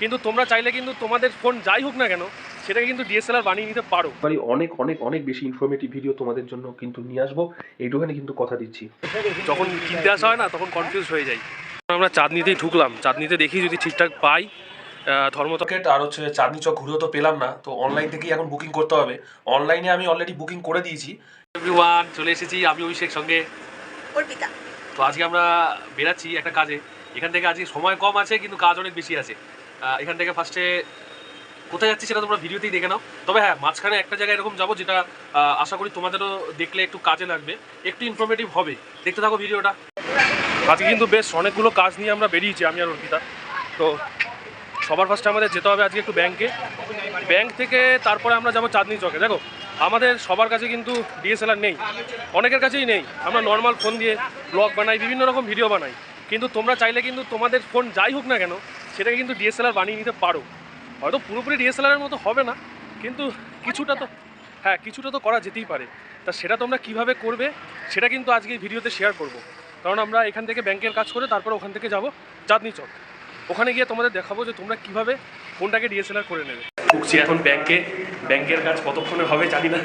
কিন্তু তোমরা চাইলে কিন্তু তোমাদের ফোন যাই হোক না কেন সেটাকে কিন্তু ডিএসএলআর বানিয়ে নিতে পারো। মানে অনেক অনেক অনেক বেশি ইনফরমেটিভ ভিডিও তোমাদের জন্য কিন্তু নিয়ে আসব। এইটুখানি কিন্তু কথা দিচ্ছি। যখন কিনতে আসা হয় না তখন কনফিউজ হয়ে যাই। আমরা চাঁদনিতেই ঢুকলাম। চাঁদনিতে দেখি যদি ঠিকঠাক পাই ধর্মতকেট আর হচ্ছে চাঁদনি চক ঘুরেও তো পেলাম না তো অনলাইন থেকেই এখন বুকিং করতে হবে। অনলাইনে আমি অলরেডি বুকিং করে দিয়েছি। এভরিওয়ান চলে এসেছি। আমি অভিষেক সঙ্গে। অর্পিতা। তো আজকে আমরা বেরাচ্ছি একটা কাজে। এখান থেকে আজকে সময় কম আছে কিন্তু কাজ অনেক বেশি আছে। এখান থেকে ফার্স্টে কোথায় যাচ্ছি সেটা তোমরা ভিডিওতেই দেখে নাও। তবে হ্যাঁ মাঝখানে একটা জায়গায় এরকম যাব যেটা আশা করি তোমাদেরও দেখলে একটু কাজে লাগবে। একটু ইনফরমেটিভ হবে। দেখতে থাকো ভিডিওটা আজকে কিন্তু বেশ অনেকগুলো কাজ নিয়ে আমরা বেরিয়েছি, আমি আর অর্পিতা। তো সবার ফার্স্টে আমাদের যেতে হবে আজকে একটু ব্যাংকে ব্যাংক থেকে তারপরে আমরা যাব চাঁদনি চকে। দেখো, আমাদের সবার কাছে কিন্তু ডিএসএলআর নেই। অনেকের কাছেই নেই। আমরা নর্মাল ফোন দিয়ে ব্লগ বানাই, বিভিন্ন রকম ভিডিও বানাই। কিন্তু তোমরা চাইলে কিন্তু তোমাদের ফোন যাই হোক না কেন সেটাকে কিন্তু ডিএসএলআর বানিয়ে নিতে পারো। হয়তো পুরোপুরি ডিএসএলআরের মতো হবে না, কিন্তু কিছুটা তো হ্যাঁ কিছুটা তো করা যেতেই পারে। তা সেটা তোমরা কীভাবে করবে, সেটা কিন্তু আজকে ভিডিওতে শেয়ার করব। কারণ আমরা এখান থেকে ব্যাংকের কাজ করে তারপর ওখান থেকে যাব চাঁদনি চক ওখানে গিয়ে তোমাদের দেখাবো যে তোমরা কীভাবে ফোনটাকে ডিএসএলআর করে নেবে। ঢুকছি এখন ব্যাংকে ব্যাংকের কাজ কতক্ষণে হবে জানি না।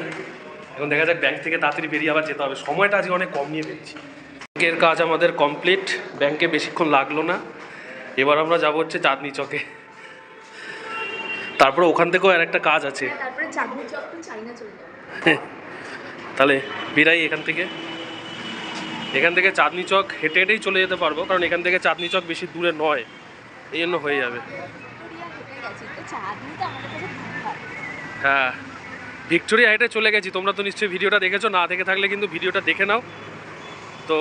এখন দেখা যাক ব্যাংক থেকে তাড়াতাড়ি বেরিয়ে আবার যেতে হবে। সময়টা আজকে অনেক কম নিয়ে বেরিয়েছি ব্যাংকের কাজ আমাদের কমপ্লিট ব্যাংকে বেশিক্ষণ লাগল না। এবার আমরা যাব হচ্ছে চাঁদনি চকে। তারপরে ওখান থেকেও আর একটা কাজ আছে। যাবে। তাহলে বেরাই এখান থেকে। এখান থেকে চাঁদনি চক হেঁটে হেঁটেই চলে যেতে পারব কারণ এখান থেকে চাঁদনি চক বেশি দূরে নয় এই জন্য হয়ে যাবে। হ্যাঁ ভিক্টোরিয়া হেঁটে চলে গেছি তোমরা তো নিশ্চয়ই ভিডিওটা দেখেছ না দেখে থাকলে কিন্তু ভিডিওটা দেখে নাও। তো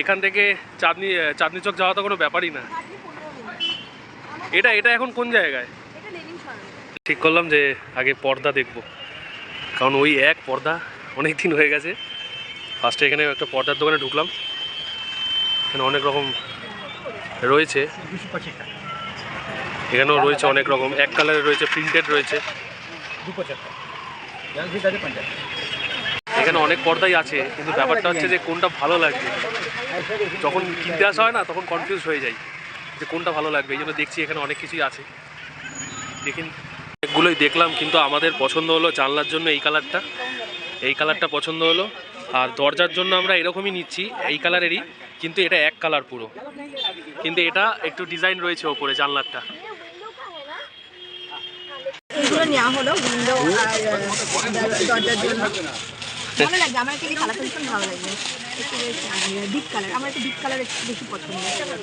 এখান থেকে চাঁদনি চাঁদনি চক যাওয়া তো কোনো ব্যাপারই না। এটা এটা এখন কোন জায়গায়? ঠিক করলাম যে আগে পর্দা দেখব। কারণ ওই এক পর্দা অনেক দিন হয়ে গেছে। ফার্স্টে এখানে একটা পর্দার দোকানে ঢুকলাম। এখানে অনেক রকম রয়েছে। এখানেও রয়েছে অনেক রকম। এক কালারের রয়েছে, প্রিন্টেড রয়েছে। এখানে অনেক পর্দাই আছে, কিন্তু ব্যাপারটা হচ্ছে যে কোনটা ভালো লাগবে। যখন কিনতে আসা হয় না, তখন কনফিউজ হয়ে যায় যে কোনটা ভালো লাগবে। এই জন্য দেখছি এখানে অনেক কিছুই আছে। দেখিন অনেকগুলোই দেখলাম, কিন্তু আমাদের পছন্দ হলো জানলার জন্য এই কালারটা এই কালারটা পছন্দ হলো, আর দরজার জন্য আমরা এরকমই নিচ্ছি, এই কালারেরই কিন্তু এটা এক কালার পুরো। কিন্তু এটা একটু ডিজাইন রয়েছে ওপরে জানলারটা। নেওয়া হলো উইন্ডো আর দরজার জন্য। ভালো লাগবে আমার একটু কালারটা ভীষণ ভালো একটু ডিপ কালার আমার একটু ডিপ কালার একটু বেশি পছন্দ।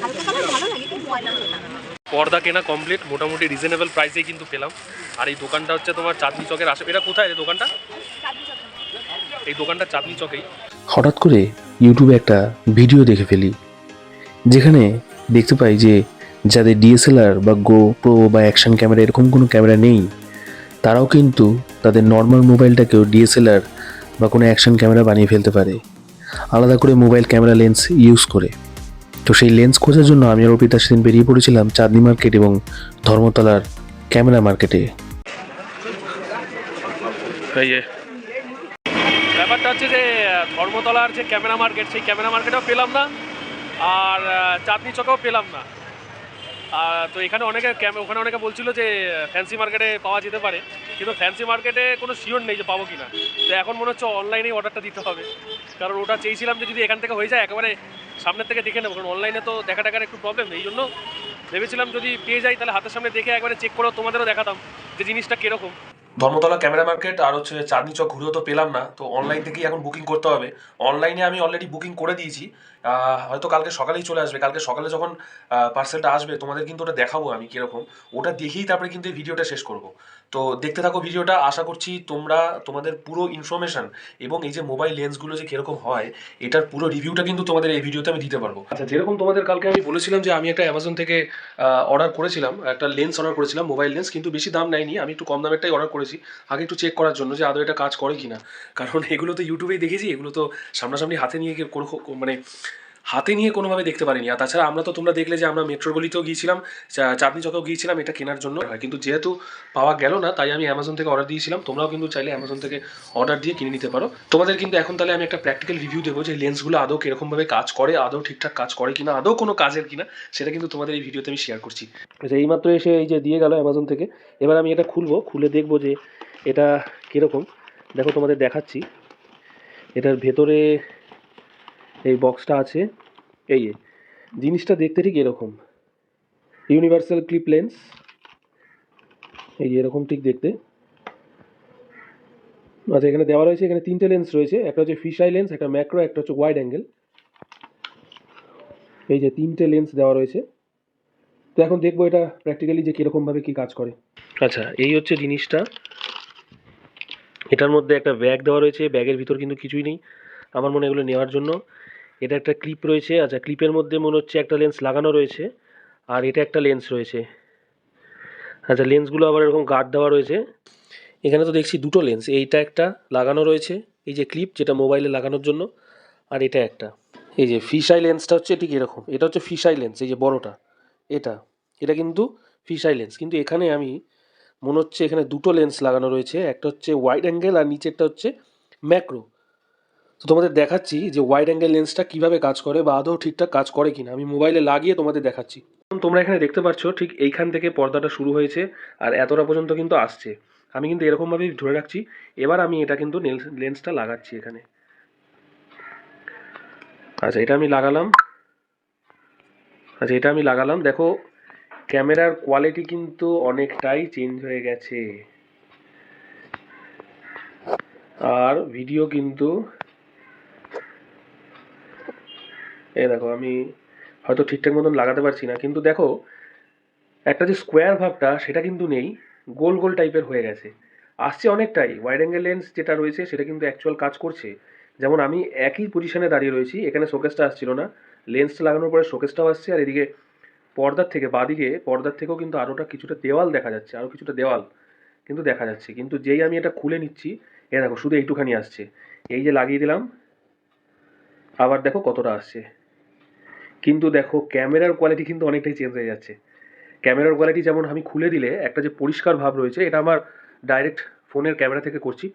হালকা কালার ভালো লাগে কিন্তু লাগে। পর্দা কেনা কমপ্লিট মোটামুটি রিজনেবল প্রাইসেই কিন্তু পেলাম। আর এই দোকানটা হচ্ছে তোমার চাঁদনি চকের আশে এটা কোথায় রে দোকানটা? এই দোকানটা চাঁদনি চকেই। হঠাৎ করে ইউটিউবে একটা ভিডিও দেখে ফেলি যেখানে দেখতে পাই যে যাদের ডিএসএলআর বা গো প্রো বা অ্যাকশন ক্যামেরা এরকম কোনো ক্যামেরা নেই তারাও কিন্তু তাদের নর্মাল মোবাইলটাকেও ডিএসএলআর বা কোনো অ্যাকশন ক্যামেরা বানিয়ে ফেলতে পারে। আলাদা করে মোবাইল ক্যামেরা লেন্স ইউজ করে। তো সেই লেন্স খোঁজার জন্য আমি আর অর্পিতা সেদিন বেরিয়ে পড়েছিলাম চাঁদনি মার্কেট এবং ধর্মতলার ক্যামেরা মার্কেটে ব্যাপারটা হচ্ছে যে ধর্মতলার যে ক্যামেরা মার্কেট সেই ক্যামেরা মার্কেটেও পেলাম না। আর চাঁদনি চকেও পেলাম না। তো এখানে অনেকে ওখানে অনেকে বলছিল যে ফ্যান্সি মার্কেটে পাওয়া যেতে পারে। কিন্তু ফ্যান্সি মার্কেটে কোনো শিওর নেই যে পাবো কি না তো এখন মনে হচ্ছে অনলাইনেই অর্ডারটা দিতে হবে। কারণ ওটা চেয়েছিলাম যে যদি এখান থেকে হয়ে যায়, একেবারে সামনের থেকে দেখে নেব। কারণ অনলাইনে তো দেখা টাকার একটু প্রবলেম এই জন্য ভেবেছিলাম যদি পেয়ে যাই, তাহলে হাতের সামনে দেখে একবারে চেক করেও তোমাদেরও দেখাতাম যে জিনিসটা কীরকম। ধর্মতলা ক্যামেরা মার্কেট আর হচ্ছে চাঁদনি চক ঘুরেও তো পেলাম না। তো অনলাইন থেকেই এখন বুকিং করতে হবে। অনলাইনে আমি অলরেডি বুকিং করে দিয়েছি। হয়তো কালকে সকালেই চলে আসবে। কালকে সকালে যখন পার্সেলটা আসবে, তোমাদের কিন্তু ওটা দেখাবো আমি কীরকম। ওটা দেখেই তারপরে কিন্তু এই ভিডিওটা শেষ করব। তো দেখতে থাকো ভিডিওটা, আশা করছি তোমরা, তোমাদের পুরো ইনফরমেশন এবং এই যে মোবাইল লেন্সগুলো যে কীরকম হয়, এটার পুরো রিভিউটা কিন্তু তোমাদের এই ভিডিওতে আমি দিতে পারব। আচ্ছা যেরকম তোমাদের কালকে আমি বলেছিলাম যে আমি একটা অ্যামাজন থেকে অর্ডার করেছিলাম, একটা লেন্স অর্ডার করেছিলাম মোবাইল লেন্স কিন্তু বেশি দাম নেয়নি। আমি একটু কম দামেরটাই অর্ডার করেছি। আগে একটু চেক করার জন্য যে আদৌ এটা কাজ করে কিনা। কারণ এগুলো তো ইউটিউবেই দেখেছি এগুলো তো সামনাসামনি হাতে নিয়ে মানে হাতে নিয়ে কোনোভাবে দেখতে পারিনি। আর তাছাড়া আমরা তো তোমরা দেখলে যে আমরা মেট্রো গলিতেও গিয়েছিলাম চাঁদনি চকেও গিয়েছিলাম, এটা কেনার জন্য। কিন্তু যেহেতু পাওয়া গেল না, তাই আমি অ্যামাজন থেকে অর্ডার দিয়েছিলাম। তোমরাও কিন্তু চাইলে অ্যামাজন থেকে অর্ডার দিয়ে কিনে নিতে পারো। তোমাদের কিন্তু এখন তাহলে আমি একটা প্র্যাকটিক্যাল রিভিউ দেবো যে লেন্সগুলো আদৌ কিরকমভাবে কাজ করে, আদৌ ঠিকঠাক কাজ করে কিনা, আদৌ কোনো কাজের কিনা, সেটা কিন্তু তোমাদের এই ভিডিওতে আমি শেয়ার করছি। আচ্ছা এইমাত্র এসে এই যে দিয়ে গেল অ্যামাজন থেকে, এবার আমি এটা খুলবো, খুলে দেখব যে এটা কীরকম। দেখো তোমাদের দেখাচ্ছি। এটার ভেতরে এই বক্সটা আছে, এই জিনিসটা দেখতে ঠিক এরকম। ইউনিভার্সাল ক্লিপ লেন্স এই এরকম ঠিক দেখতে। আচ্ছা এখানে দেওয়া রয়েছে, এখানে তিনটে লেন্স রয়েছে, একটা হচ্ছে ফিশ আই লেন্স একটা ম্যাক্রো একটা হচ্ছে ওয়াইড অ্যাঙ্গেল এই যে তিনটে লেন্স দেওয়া রয়েছে। তো এখন দেখব এটা প্র্যাকটিক্যালি যে কীরকমভাবে কী কাজ করে। আচ্ছা এই হচ্ছে জিনিসটা। এটার মধ্যে একটা ব্যাগ দেওয়া রয়েছে ব্যাগের ভিতর কিন্তু কিছুই নেই। আমার মনে এগুলো নেওয়ার জন্য। এটা একটা ক্লিপ রয়েছে। আচ্ছা ক্লিপের মধ্যে মনে হচ্ছে একটা লেন্স লাগানো রয়েছে। আর এটা একটা লেন্স রয়েছে। আচ্ছা লেন্সগুলো আবার এরকম গার্ড দেওয়া রয়েছে। এখানে তো দেখছি দুটো লেন্স এইটা একটা লাগানো রয়েছে। এই যে ক্লিপ যেটা মোবাইলে লাগানোর জন্য, আর এটা একটা। এই যে ফিশাই লেন্সটা হচ্ছে ঠিক এরকম। এটা হচ্ছে ফিশাই লেন্স এই যে বড়টা। এটা এটা কিন্তু ফিশাই লেন্স কিন্তু এখানে আমি, মনে হচ্ছে এখানে দুটো লেন্স লাগানো রয়েছে। একটা হচ্ছে ওয়াইড অ্যাঙ্গেল আর নিচেরটা হচ্ছে ম্যাক্রো তো তোমাদের দেখাচ্ছি যে ওয়াইড অ্যাঙ্গেল লেন্সটা কীভাবে কাজ করে বা আদৌ ঠিকঠাক কাজ করে কিনা। আমি মোবাইলে লাগিয়ে তোমাদের দেখাচ্ছি। তোমরা এখানে দেখতে পাচ্ছ ঠিক এইখান থেকে পর্দাটা শুরু হয়েছে আর এতটা পর্যন্ত কিন্তু আসছে। আমি কিন্তু এরকমভাবেই ধরে রাখছি। এবার আমি এটা কিন্তু লেন্সটা লাগাচ্ছি এখানে। আচ্ছা এটা আমি লাগালাম। আচ্ছা এটা আমি লাগালাম। দেখো, ক্যামেরার কোয়ালিটি কিন্তু অনেকটাই চেঞ্জ হয়ে গেছে। আর ভিডিও কিন্তু এই দেখো, আমি হয়তো ঠিকঠাক মতন লাগাতে পারছি না, কিন্তু দেখো, একটা যে স্কোয়ার ভাবটা, সেটা কিন্তু নেই, গোল গোল টাইপের হয়ে গেছে। আসছে অনেকটাই ওয়াইড অ্যাঙ্গেল লেন্স যেটা রয়েছে, সেটা কিন্তু অ্যাকচুয়াল কাজ করছে। যেমন আমি একই পজিশনে দাঁড়িয়ে রয়েছি, এখানে শোকেসটা আসছিল না লেন্সটা লাগানোর পরে শোকেসটাও আসছে, আর এদিকে পর্দার থেকে, বাদিকে, পর্দার থেকেও কিন্তু আরোটা কিছুটা দেওয়াল দেখা যাচ্ছে আরও কিছুটা দেওয়াল কিন্তু দেখা যাচ্ছে। কিন্তু যেই আমি এটা খুলে নিচ্ছি, এ দেখো, শুধু এইটুখানি আসছে। এই যে লাগিয়ে দিলাম, আবার দেখো কতটা আসছে। কিন্তু দেখো, ক্যামেরার কোয়ালিটি কিন্তু অনেকটাই চেঞ্জ হয়ে যাচ্ছে। ক্যামেরার কোয়ালিটি যেমন আমি খুলে দিলে একটা যে পরিষ্কার ভাব রয়েছে, এটা আমার ডাইরেক্ট ফোনের ক্যামেরা থেকে করছি।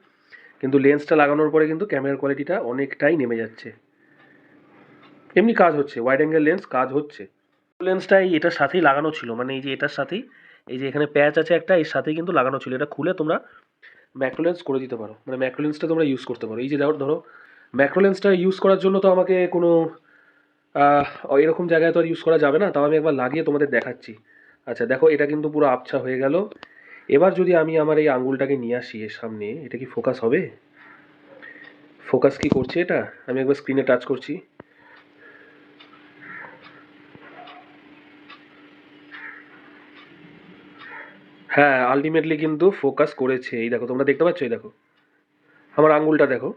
কিন্তু লেন্সটা লাগানোর পরে কিন্তু ক্যামেরার কোয়ালিটিটা অনেকটাই নেমে যাচ্ছে। এমনি কাজ হচ্ছে ওয়াইড অ্যাঙ্গেল লেন্স কাজ হচ্ছে। লেন্সটা এই এটার সাথেই লাগানো ছিল মানে এই যে এটার সাথেই, এই যে এখানে প্যাচ আছে একটা, এর সাথেই কিন্তু লাগানো ছিল। এটা খুলে তোমরা ম্যাক্রো লেন্স করে দিতে পারো। মানে ম্যাক্রো লেন্সটা তোমরা ইউজ করতে পারো। এই যে ধরো ধরো ম্যাক্রো লেন্সটা ইউজ করার জন্য তো আমাকে কোনো এরকম জায়গায় তো আর ইউজ করা যাবে না, তাও আমি একবার লাগিয়ে তোমাদের দেখাচ্ছি। আচ্ছা দেখো, এটা কিন্তু পুরো আবছা হয়ে গেল। এবার যদি আমি আমার এই আঙ্গুলটাকে নিয়ে আসি এর সামনে, এটা কি ফোকাস হবে? ফোকাস কি করছে এটা? আমি একবার স্ক্রিনে টাচ করছি। হ্যাঁ আলটিমেটলি কিন্তু ফোকাস করেছে। এই দেখো, তোমরা দেখতে পাচ্ছ? এই দেখো, আমার আঙ্গুলটা দেখো।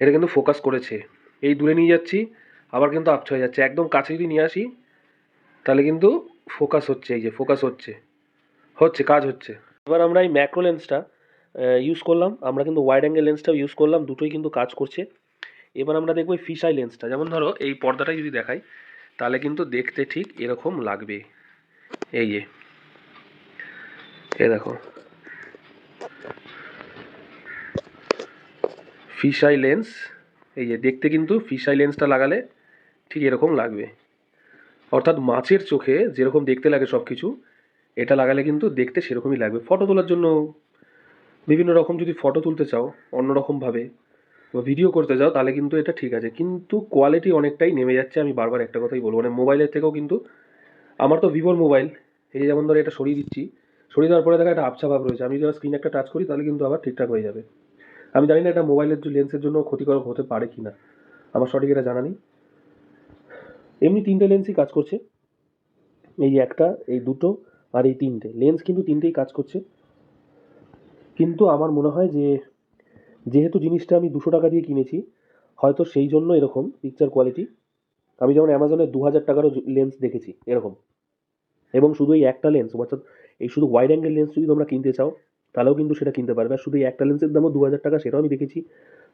এটা কিন্তু ফোকাস করেছে। এই দূরে নিয়ে যাচ্ছি। আবার কিন্তু আবছা হয়ে যাচ্ছে। একদম কাছে যদি নিয়ে আসি, তাহলে কিন্তু ফোকাস হচ্ছে, এই যে ফোকাস হচ্ছে। হচ্ছে, কাজ হচ্ছে। এবার আমরা এই ম্যাক্রো লেন্সটা ইউজ করলাম। আমরা কিন্তু ওয়াইড অ্যাঙ্গেল লেন্সটাও ইউজ করলাম। দুটোই কিন্তু কাজ করছে। এবার আমরা দেখব এই ফিশাই লেন্সটা যেমন ধরো, এই পর্দাটাই যদি দেখাই, তাহলে কিন্তু দেখতে ঠিক এরকম লাগবে। এই যে। এ দেখো। ফিশাই লেন্স এই যে দেখতে কিন্তু ফিশাই লেন্সটা লাগালে ঠিক এরকম লাগবে। অর্থাৎ মাছের চোখে যেরকম দেখতে লাগে সব কিছু এটা লাগালে কিন্তু দেখতে সেরকমই লাগবে। ফটো তোলার জন্য বিভিন্ন রকম যদি ফটো তুলতে চাও, অন্য রকমভাবে বা ভিডিও করতে চাও, তাহলে কিন্তু এটা ঠিক আছে। কিন্তু কোয়ালিটি অনেকটাই নেমে যাচ্ছে, আমি বারবার একটা কথাই বলব। মানে মোবাইলের থেকেও কিন্তু আমার তো ভিভোর মোবাইল এই যেমন ধরো এটা সরিয়ে দিচ্ছি, সরিয়ে দেওয়ার পরে দেখা একটা আবছা ভাব রয়েছে। আমি যদি স্ক্রিন একটা টাচ করি, তাহলে কিন্তু আবার ঠিকঠাক হয়ে যাবে। আমি জানি না এটা মোবাইলের লেন্সের জন্য ক্ষতিকারক হতে পারে কি না আমার সঠিক এটা জানা নেই। এমনি তিনটে লেন্সই কাজ করছে। এই একটা, এই দুটো আর এই তিনটে। লেন্স কিন্তু তিনটেই কাজ করছে। কিন্তু আমার মনে হয় যে, যেহেতু জিনিসটা আমি দুশো টাকা দিয়ে কিনেছি, হয়তো সেই জন্য এরকম পিকচার কোয়ালিটি আমি যেমন অ্যামাজনে দু হাজার টাকারও লেন্স দেখেছি, এরকম। এবং শুধু এই একটা লেন্স অর্থাৎ এই শুধু ওয়াইড অ্যাঙ্গেল লেন্স যদি তোমরা কিনতে চাও, তাহলেও কিন্তু সেটা কিনতে পারবে। আর শুধু এই একটা লেন্সের দামও দু হাজার টাকা, সেটাও আমি দেখেছি।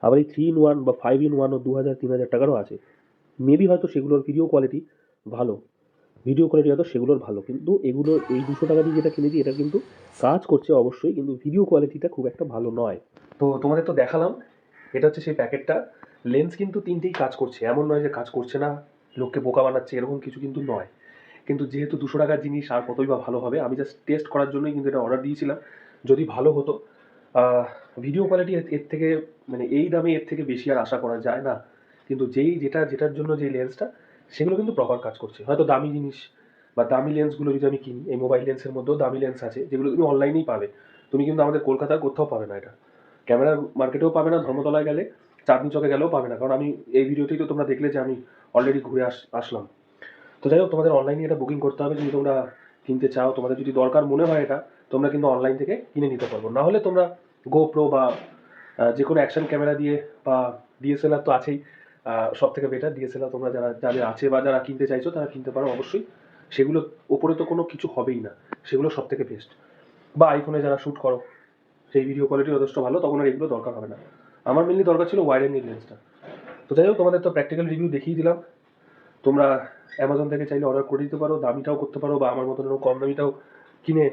আবার এই থ্রি ইন ওয়ান বা ফাইভ ইন ওয়ানও দু হাজার তিন হাজার টাকারও আছে। মেবি হয়তো সেগুলোর ভিডিও কোয়ালিটি ভালো। ভিডিও কোয়ালিটি হয়তো সেগুলোর ভালো। কিন্তু এগুলো, এই দুশো টাকা দিয়ে যেটা কিনেছি, এটা কিন্তু কাজ করছে অবশ্যই, কিন্তু ভিডিও কোয়ালিটিটা খুব একটা ভালো নয়। তো তোমাদের তো দেখালাম, এটা হচ্ছে সেই প্যাকেটটা। লেন্স কিন্তু তিনটেই কাজ করছে। এমন নয় যে কাজ করছে না, লোককে বোকা বানাচ্ছে, এরকম কিছু কিন্তু নয়। কিন্তু যেহেতু দুশো টাকার জিনিস, আর কতই বা ভালো হবে, আমি জাস্ট টেস্ট করার জন্যই কিন্তু এটা অর্ডার দিয়েছিলাম। যদি ভালো হতো ভিডিও কোয়ালিটি এর থেকে মানে এই দামে এর থেকে বেশি আর আশা করা যায় না। কিন্তু যেই যেটা, যেটার জন্য যে লেন্সটা সেগুলো কিন্তু প্রপার কাজ করছে। হয়তো দামি জিনিস বা দামি লেন্সগুলো যদি আমি কিনি, এই মোবাইল লেন্সের মধ্যেও দামি লেন্স আছে, যেগুলো তুমি অনলাইনেই পাবে। তুমি কিন্তু আমাদের কলকাতার কোথাও পাবে না এটা। ক্যামেরার মার্কেটেও পাবে না, ধর্মতলায় গেলে, চাঁদনি চকে গেলেও পাবে না। কারণ আমি এই ভিডিওতেই তো তোমরা দেখলে যে আমি অলরেডি ঘুরে আস, আসলাম। তো যাই হোক, তোমাদের অনলাইনে এটা বুকিং করতে হবে। যদি তোমরা কিনতে চাও, তোমাদের যদি দরকার মনে হয় এটা, তোমরা কিন্তু অনলাইন থেকে কিনে নিতে পারব। না হলে তোমরা গোপ্রো বা যে কোনো অ্যাকশন ক্যামেরা দিয়ে বা ডিএসএলআর তো আছেই। সব থেকে বেটার ডিএসএলআর তোমরা যারা, যাদের আছে বা যারা কিনতে চাইছো, তারা কিনতে পারো অবশ্যই। সেগুলো ওপরে তো কোনো কিছু হবেই না। সেগুলো সব থেকে বেস্ট বা আইফোনে যারা শ্যুট করো, সেই ভিডিও কোয়ালিটি যথেষ্ট ভালো, তখন আর এগুলো দরকার হবে না। আমার মেনলি দরকার ছিল ওয়াইড অ্যাঙ্গেল লেন্সটা তো যাই হোক, তোমাদের তো প্র্যাকটিক্যাল রিভিউ দেখিয়ে দিলাম। তোমরা অ্যামাজন থেকে চাইলে অর্ডার করে দিতে পারো, দামিটাও করতে পারো বা আমার মতন কম দামিটাও কিনে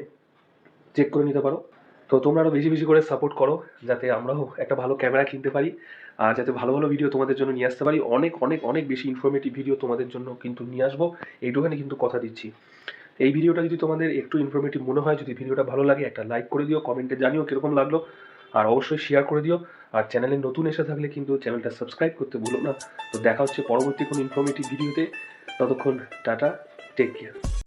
চেক করে নিতে পারো। তো তোমরা আরও বেশি বেশি করে সাপোর্ট করো, যাতে আমরাও একটা ভালো ক্যামেরা কিনতে পারি, আর যাতে ভালো ভালো ভিডিও তোমাদের জন্য নিয়ে আসতে পারি। অনেক অনেক অনেক বেশি ইনফরমেটিভ ভিডিও তোমাদের জন্য কিন্তু নিয়ে আসব। এইটুখানি কিন্তু কথা দিচ্ছি। এই ভিডিওটা যদি তোমাদের একটু ইনফরমেটিভ মনে হয়, যদি ভিডিওটা ভালো লাগে, একটা লাইক করে দিও কমেন্টে জানিও কীরকম লাগল, আর অবশ্যই শেয়ার করে দিও। আর চ্যানেলে নতুন এসে থাকলে কিন্তু চ্যানেলটা সাবস্ক্রাইব করতে ভুলো না। তো দেখা হচ্ছে পরবর্তী কোনো ইনফরমেটিভ ভিডিওতে ততক্ষণ টাটা টেক কেয়ার